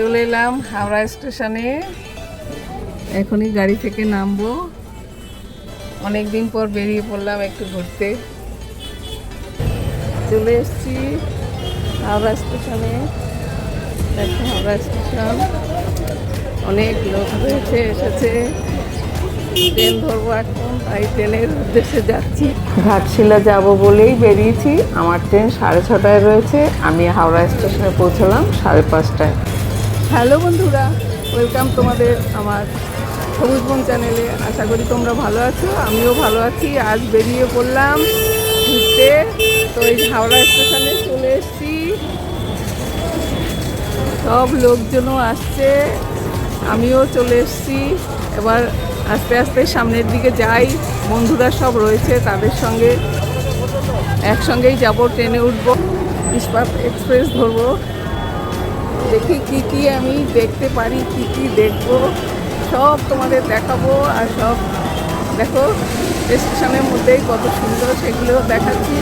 চলে এলাম হাওড়া স্টেশনে। এখনই গাড়ি থেকে নামবো। অনেক দিন পর বেরিয়ে পড়লাম একটু ঘুরতে। চলে এসছি হাওড়া স্টেশনে। দেখো হাওড়া স্টেশন। অনেক লোক রয়েছে, এসেছে। ট্রেন ধরবো এখন, তাই ট্রেনের উদ্দেশ্যে যাচ্ছি। ঘাটশিলা যাব বলেই বেরিয়েছি। আমার ট্রেন সাড়ে ছটায় রয়েছে। আমি হাওড়া স্টেশনে পৌঁছলাম সাড়ে পাঁচটায়। হ্যালো বন্ধুরা, ওয়েলকাম তোমাদের আমার সবুজ বন চ্যানেলে। আশা করি তোমরা ভালো আছো, আমিও ভালো আছি। আজ বেরিয়ে পড়লাম ঘুরতে। তো এই হাওড়া স্টেশনে চলে এসেছি। সব লোকজনও আসছে, আমিও চলে এসেছি। এবার আস্তে আস্তে সামনের দিকে যাই, বন্ধুরা সব রয়েছে, তাদের সঙ্গে একসঙ্গেই যাব, ট্রেনে উঠবো, ইস্পাত এক্সপ্রেস ধরবো। দেখি কি কি আমি দেখতে পারি, কি কি দেখব। সব তোমাদের দেখাবো আর সব দেখো স্টেশনের মধ্যেই কত সুন্দর সেগুলো দেখাচ্ছি।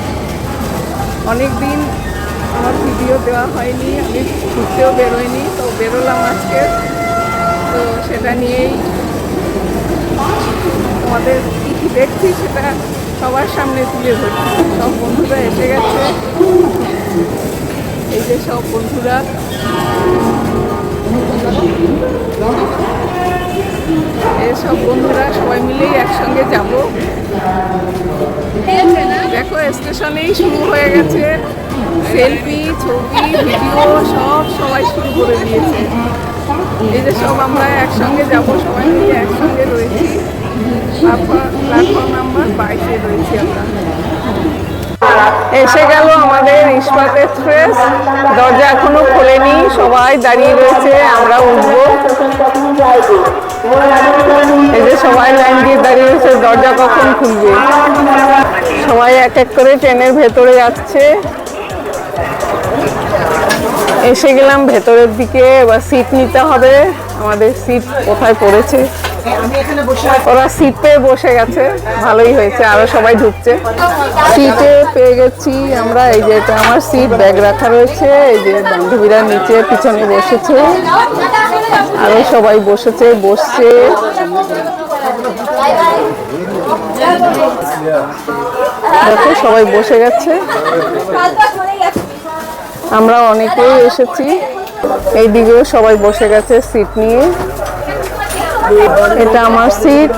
অনেক দিন আমার ভিডিও দেওয়া হয়নি, আমি ঘুরতেও বেরোয়নি তো বেরোলাম আজকে। তো সেটা নিয়েই তোমাদের কী কী দেখছি সেটা সবার সামনে তুলে ধরছি। সব বন্ধুরা এসে গেছে। এই যে সব বন্ধুরা। এসব বন্ধুরা সবাই মিলেই একসঙ্গে যাব। দেখো, স্টেশনেই শুরু হয়ে গেছে। সেলফি, ছবি, ভিডিও, সব সবাই শুরু করে দিয়েছে। এই যে সব আমরা একসঙ্গে যাব, সবাই মিলে একসঙ্গে রয়েছি। প্ল্যাটফর্ম নাম্বার বাইশে রয়েছি আমরা। এসে গেল আমাদের ইস্পাত এক্সপ্রেস। দরজা এখনও খোলেনি, সবাই দাঁড়িয়ে রয়েছে, আমরা উঠবো। এই যে সবাই লাইন দিয়ে দাঁড়িয়ে রয়েছে, দরজা কখন খুলবে? সবাই এক এক করে ট্রেনের ভেতরে যাচ্ছে। এসে গেলাম ভেতরের দিকে, এবার সিট নিতে হবে। আমাদের সিট কোথায় পড়েছে? ওরা সিট পেয়ে বসে গেছে। ভালোই হয়েছে, আরও সবাই ঢুকছে। সিটে পেয়ে গেছি আমরা, এই যে এটা আমার সিট ব্যাগ রাখা রয়েছে। এই যে বান্ধবীরা নিচে পিছনে বসেছে। আরও সবাই বসেছে, বসছে। দেখো, সবাই বসে গেছে। আমরা অনেকেই এসেছি। এই দিকেও সবাই বসে গেছে সিট নিয়ে। এটা আমার সিট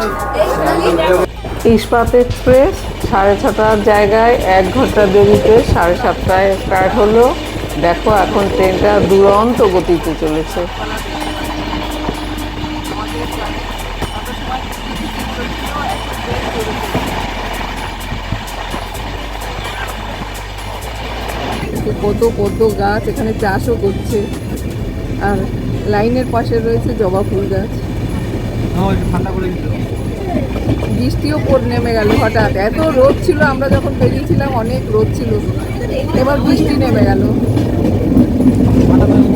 ইস্পাত এক্সপ্রেস সাড়ে ছটার জায়গায় এক ঘণ্টা দেরিতে সাড়ে সাতটায় স্টার্ট হলো। দেখো এখন ট্রেনটা দুরন্ত গতিতে চলেছে। কত কত গাছ এখানে চাষও করছে। আর লাইনের পাশে রয়েছে জবা ফুল গাছ। বৃষ্টিও পড়ে নেমে গেল হঠাৎ। এত রোদ ছিল, আমরা যখন বেরিয়েছিলাম, অনেক রোদ ছিল। এবার বৃষ্টি নেমে গেল।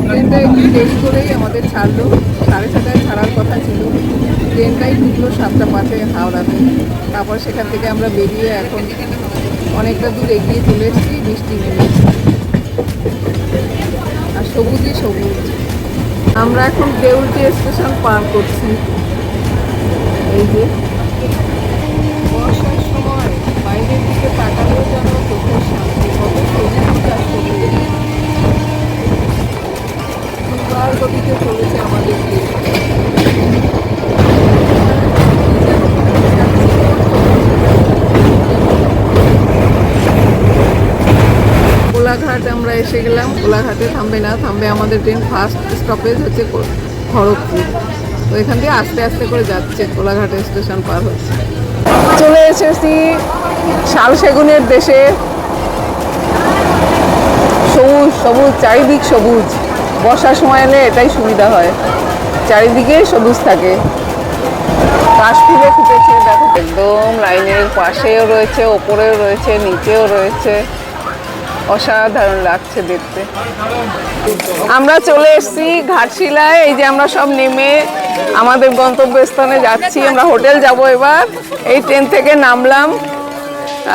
ট্রেনটা একটু দেরি করেই আমাদের ছাড়লো। সাড়ে ছটায় ছাড়ার কথা ছিল। ট্রেনটাই ঢুকলো সাতটা পাঁচে হাওড়াতে। তারপর সেখান থেকে আমরা বেরিয়ে এখন অনেকটা দূর এগিয়ে চলে এসেছি, বৃষ্টি নেমে আর সবুজই সবুজ। আমরা এখন দেউলটি স্টেশন পার করছি। বর্ষার সময় বাইরের দিকে তাকালেও যেন চোখের শান্তি কত চলেছে আমাদের দেশ। কোলাঘাট আমরা এসে গেলাম। কোলাঘাটে থামবে না, থামবে আমাদের ট্রেন ফার্স্ট স্টপেজ হচ্ছে খড়গপুর। এখান থেকে আস্তে আস্তে করে যাচ্ছে, কোলাঘাট স্টেশন পার হচ্ছে। চলে এসেছি শাল সেগুনের দেশে। সবুজ সবুজ, চারিদিক সবুজ। বর্ষার সময় এলে এটাই সুবিধা হয়। চারিদিকেই সবুজ থাকে। কাশফুলে ফুটেছে, দেখো, একদম লাইনের পাশেও রয়েছে, ওপরেও রয়েছে, নিচেও রয়েছে। অসাধারণ লাগছে দেখতে। আমরা চলে এসেছি ঘাটশিলায়, এই যে আমরা সব নেমে আমাদের গন্তব্যস্থানে যাচ্ছি। আমরা হোটেল যাব এবার। এই ট্রেন থেকে নামলাম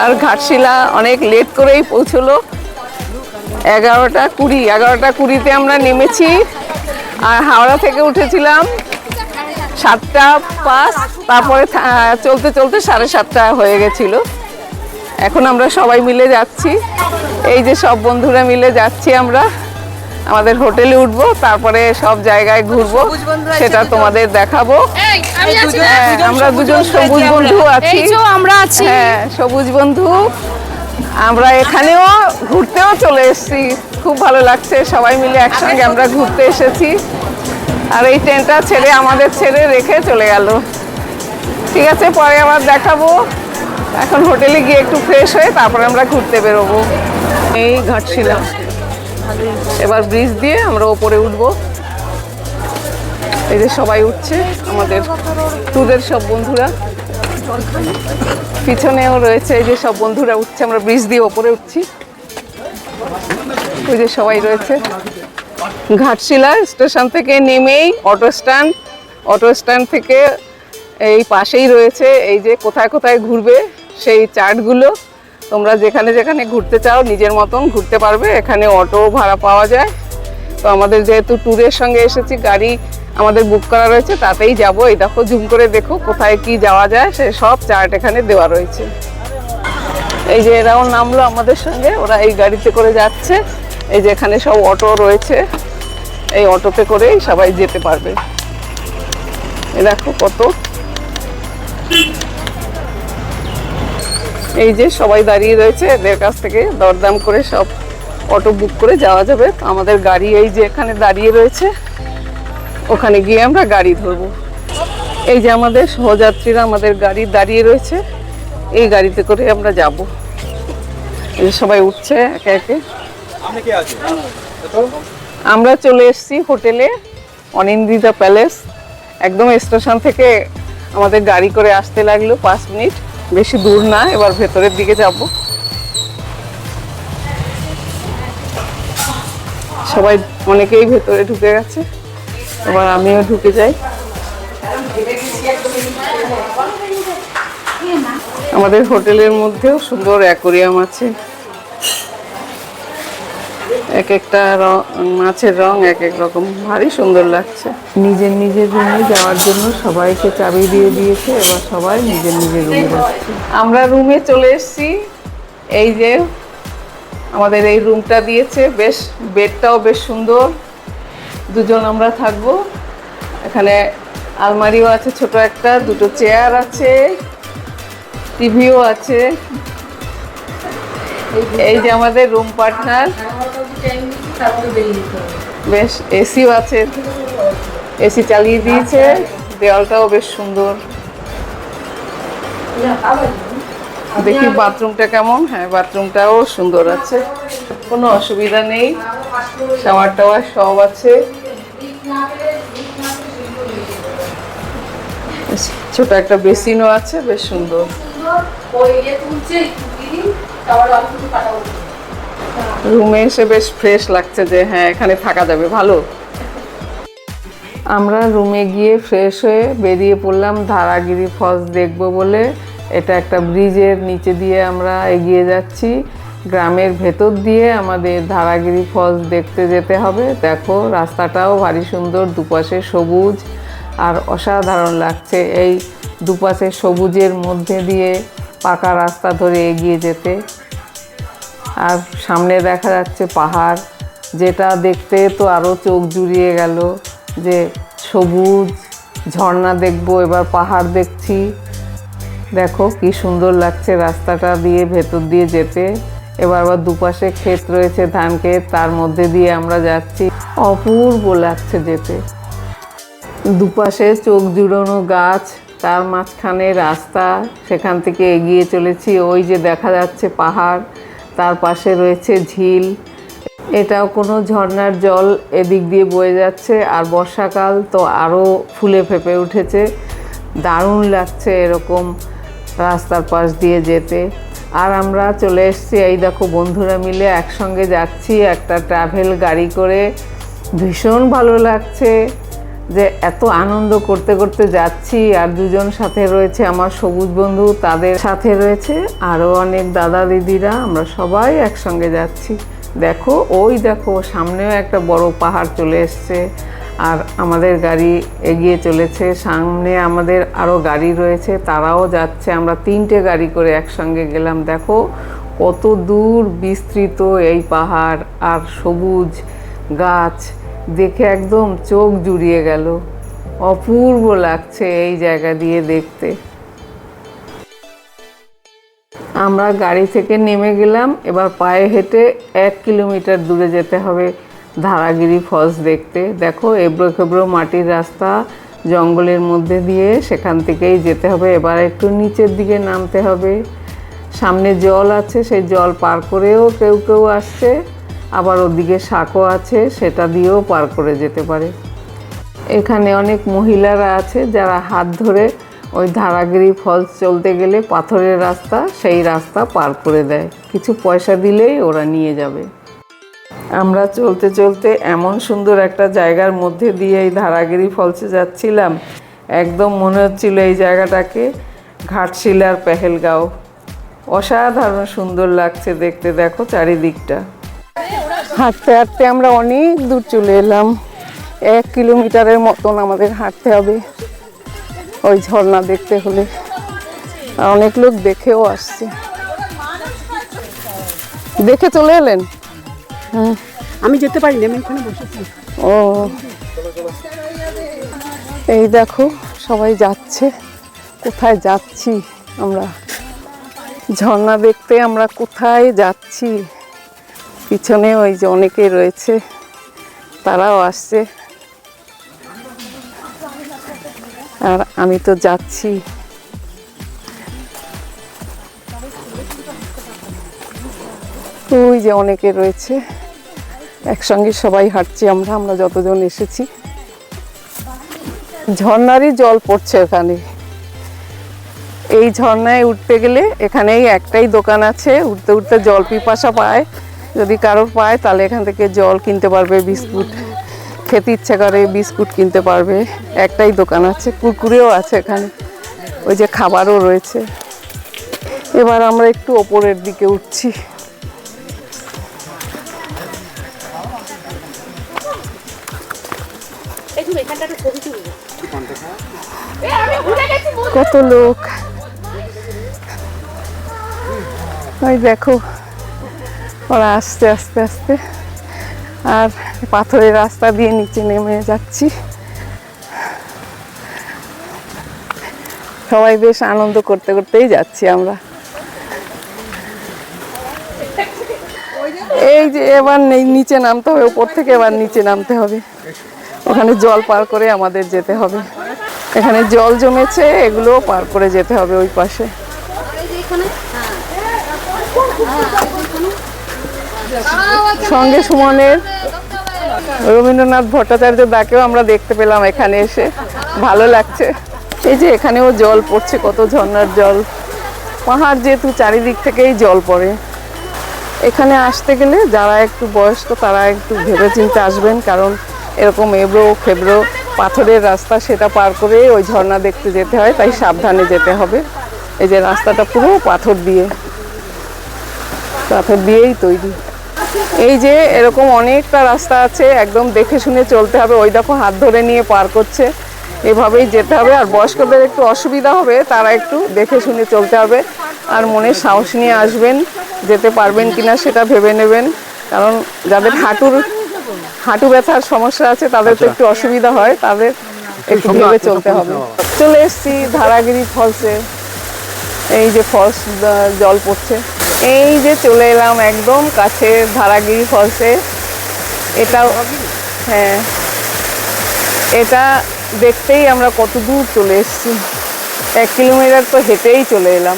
আর ঘাটশিলা অনেক লেট করেই পৌঁছলো। এগারোটা কুড়ি, এগারোটা কুড়িতে আমরা নেমেছি। আর হাওড়া থেকে উঠেছিলাম সাতটা পাঁচ, তারপরে চলতে চলতে সাড়ে সাতটা হয়ে গেছিল। এখন আমরা সবাই মিলে যাচ্ছি। এই যে সব বন্ধুরা মিলে যাচ্ছি আমরা। আমাদের হোটেলে উঠবো তারপরে সব জায়গায় ঘুরবো সেটা তোমাদের দেখাবো। হ্যাঁ, আমরা দুজন সবুজ বন্ধু আছি। আমরা আছি। হ্যাঁ সবুজ বন্ধু। আমরা এখানেও ঘুরতেও চলে এসেছি। খুব ভালো লাগছে সবাই মিলে একসঙ্গে আমরা ঘুরতে এসেছি। আর এই ট্রেনটা ছেড়ে আমাদের ছেড়ে রেখে চলে গেল। ঠিক আছে পরে আবার দেখাবো। এখন হোটেলে গিয়ে একটু ফ্রেশ হয়ে তারপরে আমরা ঘুরতে বেরোবো। এই ঘাটশিলা এবার ব্রিজ দিয়ে আমরা ওপরে উঠবো। এই যে সবাই উঠছে, আমাদের ট্যুরের সব বন্ধুরা। পিছনেও রয়েছে এই যে সব বন্ধুরা উঠছে, আমরা ব্রিজ দিয়ে ওপরে উঠছি। ওই যে সবাই রয়েছে। ঘাটশিলা স্টেশন থেকে নেমেই অটো স্ট্যান্ড অটো স্ট্যান্ড থেকে এই পাশেই রয়েছে, এই যে কোথায় কোথায় ঘুরবে সেই চার্টগুলো তোমরা যেখানে যেখানে ঘুরতে চাও, নিজের মতন ঘুরতে পারবে। এখানে অটো ভাড়া পাওয়া যায়। তো আমাদের যেহেতু ট্যুরের সঙ্গে এসেছি, গাড়ি আমাদের বুক করা রয়েছে, তাতেই যাব। এই দেখো জুম করে দেখো কোথায় কি যাওয়া যায়। সে সব চার্ট এখানে দেওয়া রয়েছে। এই যে এরাও নামলো আমাদের সঙ্গে, ওরা এই গাড়িতে করে যাচ্ছে। এই যে এখানে সব অটো রয়েছে। এই অটোতে করেই সবাই যেতে পারবে। এ দেখো কত। এই যে সবাই দাঁড়িয়ে রয়েছে এদের কাছ থেকে দরদাম করে সব অটো বুক করে যাওয়া যাবে। আমাদের গাড়ি এই যে এখানে দাঁড়িয়ে রয়েছে ওখানে গিয়ে আমরা গাড়ি ধরবো। এই যে আমাদের সহযাত্রীরা আমাদের গাড়ি দাঁড়িয়ে রয়েছে এই গাড়িতে করে আমরা যাব। এই যে সবাই উঠছে একে একে। আমরা চলে এসেছি হোটেলে অনিন্দিতা প্যালেস। একদম স্টেশন থেকে আমাদের গাড়ি করে আসতে লাগল পাঁচ মিনিট। বেশি দূর না, এবার ভেতরের দিকে যাব। সবাই অনেকেই ভেতরে ঢুকে গেছে, এবার আমিও ঢুকে যাই। আমাদের হোটেলের মধ্যেও সুন্দর অ্যাকোরিয়াম আছে। এক একটা মাছের রং এক এক রকম। ভারী সুন্দর লাগছে। নিজের নিজের রুমে যাওয়ার জন্য সবাইকে চাবি দিয়ে দিয়েছে এবার সবাই নিজের নিজের রুমে যাচ্ছে। আমরা রুমে চলে এসেছি। এই যে আমাদের এই রুমটা দিয়েছে বেশ বেডটাও বেশ সুন্দর। দুজন আমরা থাকব। এখানে আলমারিও আছে ছোট একটা দুটো চেয়ার আছে টিভিও আছে। এই যে আমাদের রুম পার্টনার। বেশ এসিও আছে। এসি চালিয়ে দিয়েছে। দেওয়ালটাও বেশ সুন্দর। দেখি বাথরুমটা কেমন? হ্যাঁ বাথরুমটাও সুন্দর আছে। কোনো অসুবিধা নেই। শাওয়ার টাওয়ার সব আছে। ছোট একটা বেসিনও আছে, বেশ সুন্দর। রুমে এসে বেশ ফ্রেশ লাগছে যে হ্যাঁ এখানে থাকা যাবে, ভালো। আমরা রুমে গিয়ে ফ্রেশ হয়ে বেরিয়ে পড়লাম ধারাগিরি ফলস দেখব বলে। এটা একটা ব্রিজের নিচে দিয়ে আমরা এগিয়ে যাচ্ছি। গ্রামের ভেতর দিয়ে আমাদের ধারাগিরি ফলস দেখতে যেতে হবে। দেখো, রাস্তাটাও ভারী সুন্দর, দুপাশে সবুজ। আর অসাধারণ লাগছে এই দুপাশে সবুজের মধ্যে দিয়ে পাকা রাস্তা ধরে এগিয়ে যেতে। আর সামনে দেখা যাচ্ছে পাহাড়, যেটা দেখতে তো আরও চোখ জুড়িয়ে গেল যে সবুজ ঝর্ণা দেখব, এবার পাহাড় দেখছি। দেখো কি সুন্দর লাগছে রাস্তাটা দিয়ে ভেতর দিয়ে যেতে। এবার আবার দুপাশে ক্ষেত রয়েছে ধান ক্ষেত, তার মধ্যে দিয়ে আমরা যাচ্ছি। অপূর্ব লাগছে যেতে। দুপাশে চোখ জুড়োনো গাছ, তার মাঝখানে রাস্তা, সেখান থেকে এগিয়ে চলেছি। ওই যে দেখা যাচ্ছে পাহাড় তার পাশে রয়েছে ঝিল। এটাও কোনো ঝর্ণার জল এদিক দিয়ে বয়ে যাচ্ছে। আর বর্ষাকাল তো আরও ফুলে ফেপে উঠেছে। দারুণ লাগছে এরকম রাস্তার পাশ দিয়ে যেতে। আর আমরা চলে এসেছি এই দেখো বন্ধুরা মিলে একসঙ্গে যাচ্ছি একটা ট্রাভেল গাড়ি করে। ভীষণ ভালো লাগছে। যে এত আনন্দ করতে করতে যাচ্ছি, আর দুজন সাথে রয়েছে আমার সবুজ বন্ধু, তাদের সাথে রয়েছে আরও অনেক দাদা দিদিরা, আমরা সবাই একসঙ্গে যাচ্ছি। দেখো, ওই দেখো, সামনেও একটা বড় পাহাড় চলে এসছে, আর আমাদের গাড়ি এগিয়ে চলেছে। সামনে আমাদের আরও গাড়ি রয়েছে, তারাও যাচ্ছে, আমরা তিনটে গাড়ি করে একসঙ্গে গেলাম। দেখো, কত দূর বিস্তৃত এই পাহাড়, আর সবুজ গাছ দেখে একদম চোখ জুড়িয়ে গেল। অপূর্ব লাগছে এই জায়গা দিয়ে দেখতে। আমরা গাড়ি থেকে নেমে গেলাম, এবার পায়ে হেঁটে এক কিলোমিটার দূরে যেতে হবে ধারাগিরি ফলস দেখতে। দেখো এবড়ো খেবড়ো মাটির রাস্তা জঙ্গলের মধ্যে দিয়ে সেখান থেকেই যেতে হবে। এবার একটু নিচের দিকে নামতে হবে। সামনে জল আছে, সেই জল পার করেও কেউ কেউ আসছে। আবার ওদিকে শাকও আছে, সেটা দিয়েও পার করে যেতে পারে। এখানে অনেক মহিলারা আছে যারা হাত ধরে ওই ধারাগিরি ফলস চলতে গেলে পাথরের রাস্তা, সেই রাস্তা পার করে দেয়। কিছু পয়সা দিলেই ওরা নিয়ে যাবে। আমরা চলতে চলতে এমন সুন্দর একটা জায়গার মধ্যে দিয়ে এই ধারাগিরি ফলসে যাচ্ছিলাম। একদম মনে হচ্ছিল এই জায়গাটাকে ঘাটশিলার পেহেলগাঁও। অসাধারণ সুন্দর লাগছে দেখতে, দেখো চারিদিকটা। হাঁটতে হাঁটতে আমরা অনেক দূর চলে এলাম। এক কিলোমিটারের মতন আমাদের হাঁটতে হবে ওই ঝর্ণা দেখতে হলে। অনেক লোক দেখেও আসছে। দেখে চলে এলেন? আমি যেতে পারিনি আমি বসেছি। ও এই দেখো সবাই যাচ্ছে। কোথায় যাচ্ছি আমরা? ঝর্ণা দেখতে আমরা কোথায় যাচ্ছি? পিছনে ওই যে অনেকে রয়েছে, তারাও আসছে। আর আমি তো যাচ্ছি। ওই যে অনেকে রয়েছে। একসঙ্গে সবাই হাঁটছি আমরা আমরা যতজন এসেছি। ঝর্ণারই জল পড়ছে এখানে এই ঝর্ণায় উঠতে গেলে এখানেই একটাই দোকান আছে, উঠতে উঠতে জল পিপাসা পায়। যদি কারোর পায় তাহলে এখান থেকে জল কিনতে পারবে বিস্কুট। খেতে ইচ্ছে করে বিস্কুট কিনতে পারবে। একটাই দোকান আছে কুরকুরেও আছে এখানে। ওই যে খাবারও রয়েছে। এবার আমরা একটু ওপরের দিকে উঠছি। কত লোক। ওই দেখো ওরা আস্তে আস্তে আস্তে। আর পাথরের রাস্তা দিয়ে নিচে নেমে যাচ্ছি। সবাই বেশ আনন্দ করতে, করতেই যাচ্ছি আমরা। এই যে এবার নিচে নামতে হবে উপর থেকে এবার নিচে নামতে হবে। ওখানে জল পার করে আমাদের যেতে হবে। এখানে জল জমেছে, এগুলোও পার করে যেতে হবে ওই পাশে। সঙ্গে সুমনের, রবীন্দ্রনাথ ভট্টাচার্য দাকেও আমরা দেখতে পেলাম এখানে এসে। ভালো লাগছে। এই যে এখানেও জল পড়ছে, কত ঝর্ণার জল। পাহাড় যেহেতু চারিদিক থেকেই জল পড়ে। এখানে আসতে গেলে যারা একটু বয়স্ক, তারা একটু ভেবে চিন্তে আসবেন, কারণ এরকম এবড়ো, খেবড়ো পাথরের রাস্তা সেটা পার করে ওই ঝর্ণা দেখতে যেতে হয়, তাই সাবধানে যেতে হবে। এই যে রাস্তাটা পুরো পাথর দিয়ে। পাথর দিয়েই তৈরি। এই যে এরকম অনেকটা রাস্তা আছে একদম দেখে শুনে চলতে হবে। ওই দেখো হাত ধরে নিয়ে পার করছে। এভাবেই যেতে হবে। আর বয়স্কদের একটু অসুবিধা হবে তারা একটু দেখে শুনে চলতে হবে। আর মনে সাহস নিয়ে আসবেন যেতে পারবেন কিনা সেটা ভেবে নেবেন। কারণ যাদের হাঁটুর হাঁটু ব্যথার সমস্যা আছে তাদের তো একটু অসুবিধা হয় তাদের একটু ভেবে চলতে হবে। চলে এসছি ধারাগিরি ফলসে এই যে ফলস জল পড়ছে। এই যে চলে এলাম একদম কাছে ধারাগিরি ফলসে এটাও হ্যাঁ। এটা দেখতেই আমরা কত দূর চলে এসেছি। এক কিলোমিটার তো হেঁটেই চলে এলাম।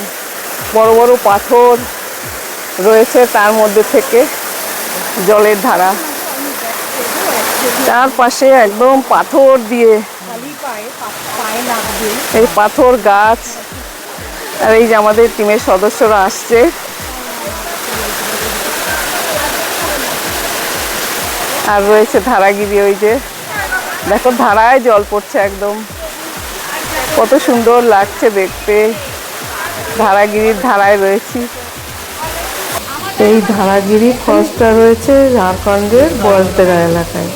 বড় বড় পাথর রয়েছে তার মধ্যে থেকে জলের ধারা। চারপাশে একদম পাথর দিয়ে এই পাথর গাছ। আর এই যে আমাদের টিমের সদস্যরা আসছে। আর রয়েছে ধারাগিরি ওই যে। দেখো ধারায় জল পড়ছে একদম। কত সুন্দর লাগছে দেখতে। ধারাগিরির ধারায় রয়েছি। এই ধারাগিরি ফলসটা রয়েছে ঝাড়খণ্ডের বজতেরা এলাকায়।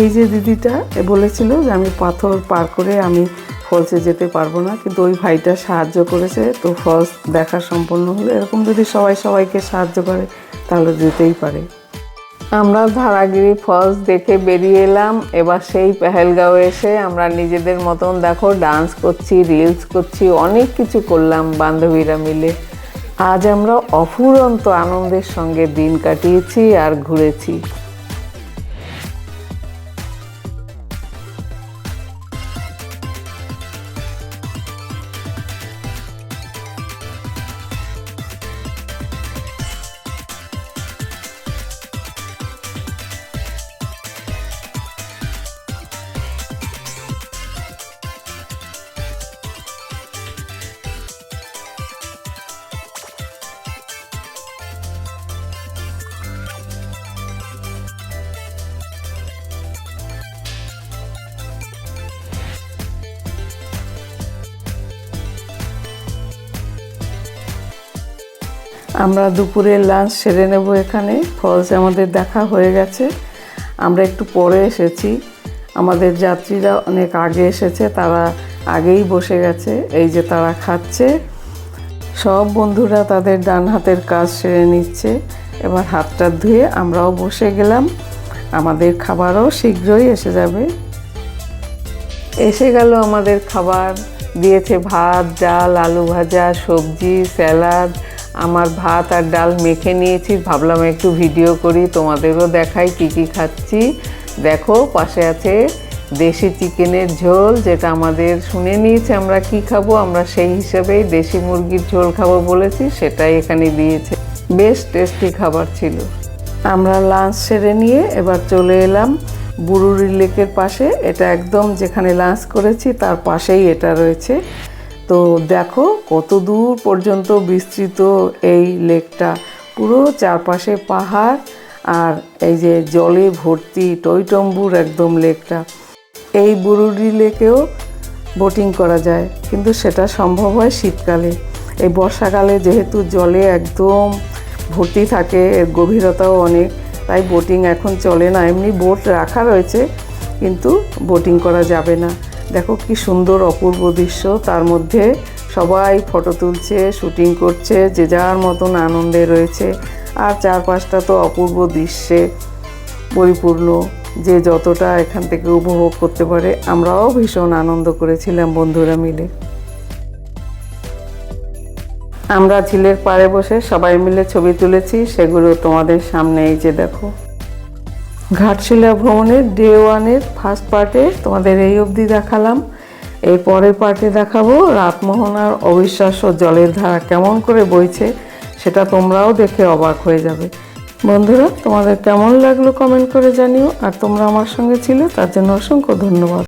এই যে দিদিটা বলেছিল যে আমি পাথর পার করে আমি ফলসে যেতে পারব না, কিন্তু ওই ভাইটা সাহায্য করেছে, তো ফলস দেখা সম্পন্ন হলো। এরকম যদি সবাই সবাইকে সাহায্য করে, তাহলে যেতেই পারে। আমরা ধারাগিরি ফলস দেখে বেরিয়ে এলাম, এবার সেই পেহেলগাঁও এসে আমরা নিজেদের মতন দেখো ডান্স করছি রিলস করছি, অনেক কিছু করলাম বান্ধবীরা মিলে। আজ আমরা অফুরন্ত আনন্দের সঙ্গে দিন কাটিয়েছি আর ঘুরেছি। আমরা দুপুরে লাঞ্চ সেরে নেব এখানে। ফলস আমাদের দেখা হয়ে গেছে। আমরা একটু পরে এসেছি। আমাদের যাত্রীরা অনেক আগে এসেছে, তারা আগেই বসে গেছে। এই যে তারা খাচ্ছে। সব বন্ধুরা তাদের ডান হাতের কাজ সেরে নিচ্ছে। এবার হাতটা ধুয়ে আমরাও বসে গেলাম। আমাদের খাবারও শীঘ্রই এসে যাবে। এসে গেল আমাদের খাবার। দিয়েছে ভাত, ডাল, আলু ভাজা, সবজি, স্যালাড আমার ভাত আর ডাল মেখে নিয়েছি। ভাবলাম একটু ভিডিও করি, তোমাদেরও দেখাই কি কি খাচ্ছি। দেখো, পাশে আছে দেশি চিকেনের ঝোল, যেটা আমাদের শুনে নিয়েছে আমরা কি খাব, আমরা সেই হিসাবেই দেশি মুরগির ঝোল খাব বলেছি, সেটাই এখানে দিয়েছে। বেশ টেস্টি খাবার ছিল। আমরা লাঞ্চ সেরে নিয়ে এবার চলে এলাম বুরুরি লেকের পাশে। এটা একদম যেখানে লাঞ্চ করেছি, তার পাশেই এটা রয়েছে। তো দেখো কত দূর পর্যন্ত বিস্তৃত এই লেকটা। পুরো চারপাশে পাহাড় আর এই যে জলে ভর্তি টইটম্বুর একদম লেকটা। এই বুরুডি লেকেও বোটিং করা যায়, কিন্তু সেটা সম্ভব হয় শীতকালে। এই বর্ষাকালে যেহেতু জলে একদম ভর্তি থাকে, এর গভীরতাও অনেক, তাই বোটিং এখন চলে না। এমনি বোট রাখা রয়েছে, কিন্তু বোটিং করা যাবে না। দেখো কি সুন্দর অপূর্ব দৃশ্য। তার মধ্যে সবাই ফটো তুলছে শুটিং করছে, যে যার মতন আনন্দে রয়েছে। আর চারপাশটা তো অপূর্ব দৃশ্যে পরিপূর্ণ, যে যতটা এখান থেকে উপভোগ করতে পারে। আমরাও ভীষণ আনন্দ করেছিলাম বন্ধুরা মিলে। আমরা ঝিলের পাড়ে বসে সবাই মিলে ছবি তুলেছি। সেগুলো তোমাদের সামনে এই যে দেখো। ঘাটশিলা ভ্রমণের ডে ওয়ানের ফার্স্ট পার্টে তোমাদের এই অবধি দেখালাম। এর পরের পার্টে দেখাবো রাতমোহনার অবিশ্বাস্য জলের ধারা কেমন করে বইছে, সেটা তোমরাও দেখে অবাক হয়ে যাবে। বন্ধুরা, তোমাদের কেমন লাগল কমেন্ট করে জানিও, আর তোমরা আমার সঙ্গে ছিল, তার জন্য অসংখ্য ধন্যবাদ।